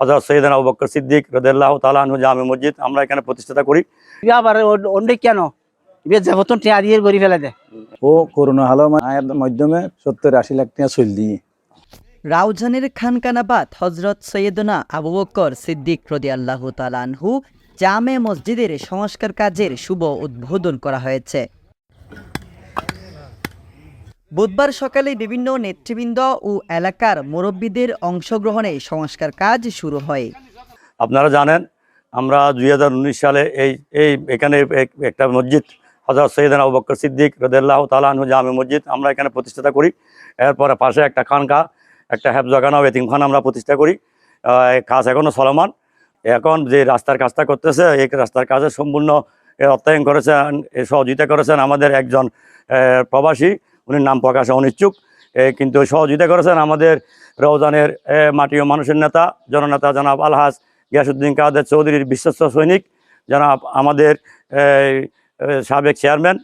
হজরত সৈয়দান আবু বকর সিদ্দিক রদাল্লাহ তালাহ জামে মসজিদ আমরা এখানে প্রতিষ্ঠাতা করি। আবার অন্যে কেন? যাবতন টিয়া দিয়ে গড়ি ফেলে দে। ও করোনা হলো মাধ্যমে সত্তর আশি লাখ টাকা চল দিয়ে। রাউজানের খানকানাবাদ হজরত সৈয়দনা আবু বকর সিদ্দিক রদি আল্লাহ তালানহু জামে মসজিদের সংস্কার কাজের শুভ উদ্বোধন করা হয়েছে। বুধবার সকালে বিভিন্ন নেতৃবৃন্দ ও এলাকার মুরব্বীদের অংশগ্রহণে সংস্কার কাজ শুরু হয়। আপনারা জানেন, আমরা দুই হাজার উনিশ সালে এই এই, এখানে এক- একটা মসজিদ হজরত সৈয়দান আবু বকর সিদ্দিক রদাল্লাহ তালাহ জামে মসজিদ আমরা এখানে প্রতিষ্ঠাতা করি। এরপরে পাশে একটা খানকা একটা ও এতিমখানা আমরা প্রতিষ্ঠা করি। কাজ এখনও চলমান। এখন যে রাস্তার কাজটা করতেছে, এই রাস্তার কাজে সম্পূর্ণ অর্থায়ন করেছেন সহযোগিতা করেছেন আমাদের একজন প্রবাসী। উনি নাম প্রকাশে অনিচ্ছুক। কিন্তু সহযোগিতা করেছেন আমাদের রওজানের মাটি ও মানুষের নেতা, জননেতা জনাব আলহাজ গিয়াসুদ্দিন কাদের চৌধুরীর বিশ্বস্ত সৈনিক, জনাব আমাদের সাবেক চেয়ারম্যান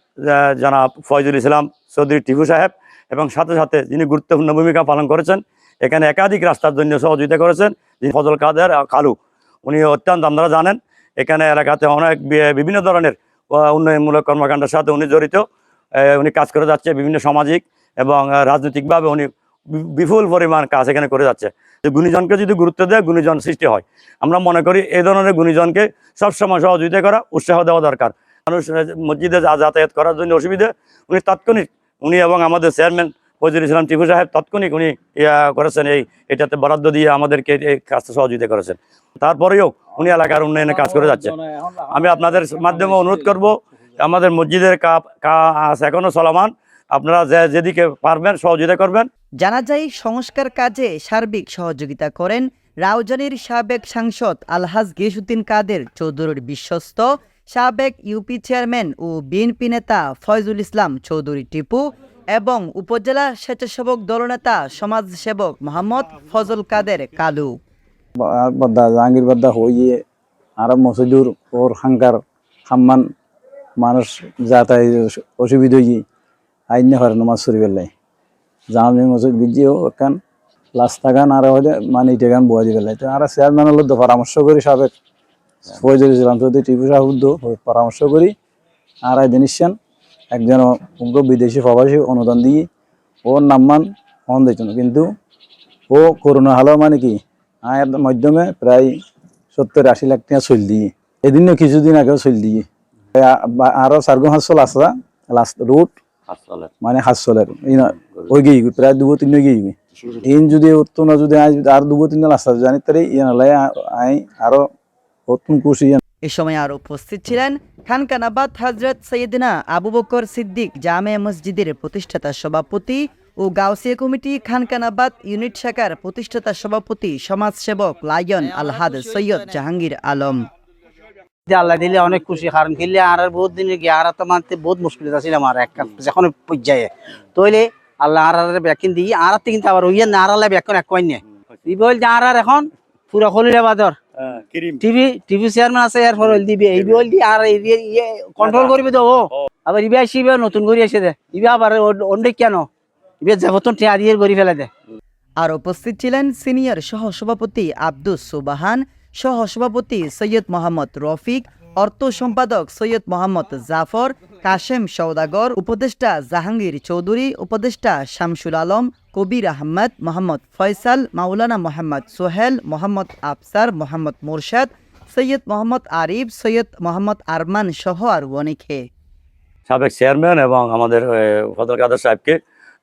জনাব ফয়জুল ইসলাম চৌধুরী টিপু সাহেব এবং সাথে সাথে যিনি গুরুত্বপূর্ণ ভূমিকা পালন করেছেন, এখানে একাধিক রাস্তার জন্য সহযোগিতা করেছেন, যিনি ফজল কাদের কালু। উনি অত্যন্ত আপনারা জানেন, এখানে এলাকাতে অনেক বিভিন্ন ধরনের উন্নয়নমূলক কর্মকাণ্ডের সাথে উনি জড়িত। উনি কাজ করে যাচ্ছে বিভিন্ন সামাজিক এবং রাজনৈতিকভাবে উনি বিপুল পরিমাণ কাজ এখানে করে যাচ্ছে। যে গুণীজনকে যদি গুরুত্ব দেয়, গুণীজন সৃষ্টি হয়। আমরা মনে করি এই ধরনের গুণীজনকে সবসময় সহযোগিতা করা, উৎসাহ দেওয়া দরকার। মানুষ মসজিদে যাতায়াত করার জন্য অসুবিধে, উনি তাৎক্ষণিক উনি এবং আমাদের চেয়ারম্যান ফজল ইসলাম টিপু সাহেব তাৎক্ষণিক উনি ইয়া করেছেন এই, এটাতে বরাদ্দ দিয়ে আমাদেরকে এই কাজটা সহযোগিতা করেছেন। তারপরেও উনি এলাকার উন্নয়নে কাজ করে যাচ্ছে। আমি আপনাদের মাধ্যমে অনুরোধ করব আমাদের মসজিদের কাপ কাজ এখনও চলমান আপনারা যে যেদিকে পারবেন সহযোগিতা করবেন জানা যায় সংস্কার কাজে সার্বিক সহযোগিতা করেন রাউজানের সাবেক সাংসদ আলহাজ গিয়াসুদ্দিন কাদের চৌধুরীর বিশ্বস্ত সাবেক ইউপি চেয়ারম্যান ও বিএনপি নেতা ফয়জুল ইসলাম চৌধুরী টিপু এবং উপজেলা স্বেচ্ছাসেবক দলনেতা সমাজসেবক মোহাম্মদ ফজল কাদের কালু জাহাঙ্গীর বাদ্দা হইয়ে আর মসজিদুর ওর হাঙ্কার খাম্মান মানুষ যাতায়াত অসুবিধা হই আইন পারে নমাজ শরীফ লাই। জামে মসজিদ গিয়েও এখান রাস্তা গান আর হলে মানে এটা গান বয়া দিবে তো আর চেয়ারম্যান হলো পরামর্শ করি সাবেক। ফয়জুল ইসলাম চৌধুরী, টিপু সাহুদ্দ পরামর্শ করি। আর আই দিনিসান একজন উগ্র বিদেশি প্রবাসী অনুদান দিয়ে ওর নাম্মান হন দিত কিন্তু ও করোনা হলো মানে কি, আয়ের মাধ্যমে প্রায় সত্তর আশি লাখ টাকা চল দিয়ে। এদিনও কিছুদিন আগেও চল দিয়ে। আরও চারগো হাসল আসা লাস্ট রুট মানে হাসলের ওই গিয়ে প্রায় দুবো তিন গিয়ে ইন যদি যদি আর দুবো তিন রাস্তা জানি ইয়ে আই আরও খুশি এ সময় আর উপস্থিত ছিলেন খানকানাবাদ হজরত সৈয়দিনা আবু বকর সিদ্দিক জামে মসজিদের প্রতিষ্ঠাতা সভাপতি ও গাউসিয়া কমিটি খানকানাবাদ ইউনিট শাখার প্রতিষ্ঠাতা সভাপতি সমাজসেবক লায়ন আলহাদ সৈয়দ জাহাঙ্গীর আলম। আল্লাহ দিলে অনেক খুশি কারণ খেললে আর আর বহুত দিনে গিয়ে আর তো মানতে বহুত মুশকিল আছিল আমার এক যখন পর্যায়ে। তইলে আল্লাহ আর আর ব্যাকিন দিই আর আর কিন্তু আবার ওইয়া না আর আল্লাহ ব্যাকিন এক কইনে ই বল যে আর আর এখন পুরা খলিলে বাদর। টিভি টিভি চেয়ারম্যান আছে এর ফর দিবি এই বল দি আর কন্ট্রোল করবে তো ও। আবার ইবে আসিবে নতুন করে এসে দে। ইবে আবার অন্যে কেন? ইবে যাবতন টিয়া দিয়ে গড়ি ফেলে দে। আর উপস্থিত ছিলেন সিনিয়র সহ সভাপতি আব্দুস সুবাহান সহসভাপতি সৈয়দ মোহাম্মদ রফিক অর্থ সম্পাদক সৈয়দ মোহাম্মদ জাফর কাশেম সৌদাগর উপদেষ্টা জাহাঙ্গীর চৌধুরী উপদেষ্টা শামসুল আলম কবির আহমদ মোহাম্মদ ফয়সাল মাওলানা মোহাম্মদ সোহেল মোহাম্মদ আফসার মোহাম্মদ মোরশাদ সৈয়দ মোহাম্মদ আরিফ সৈয়দ মোহাম্মদ আরমান সহ আর অনেকে সাবেক চেয়ারম্যান এবং আমাদের ফজল কাদের সাহেবকে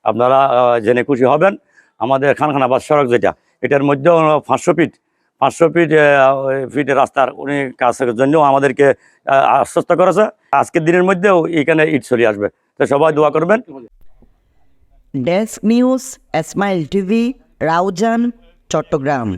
আপনারা জেনে খুশি হবেন। আমাদের খানখানা খানখানাবাদ সড়ক যেটা, এটার মধ্যে পাঁচশো ফিট পাঁচশো ফিট ফিট রাস্তার উনি কাজের জন্য আমাদেরকে আশ্বস্ত করেছে। আজকের দিনের মধ্যেও এখানে ইট চলে আসবে। তো সবাই দোয়া করবেন। Desk news Ismail TV, Raozan, Chattogram.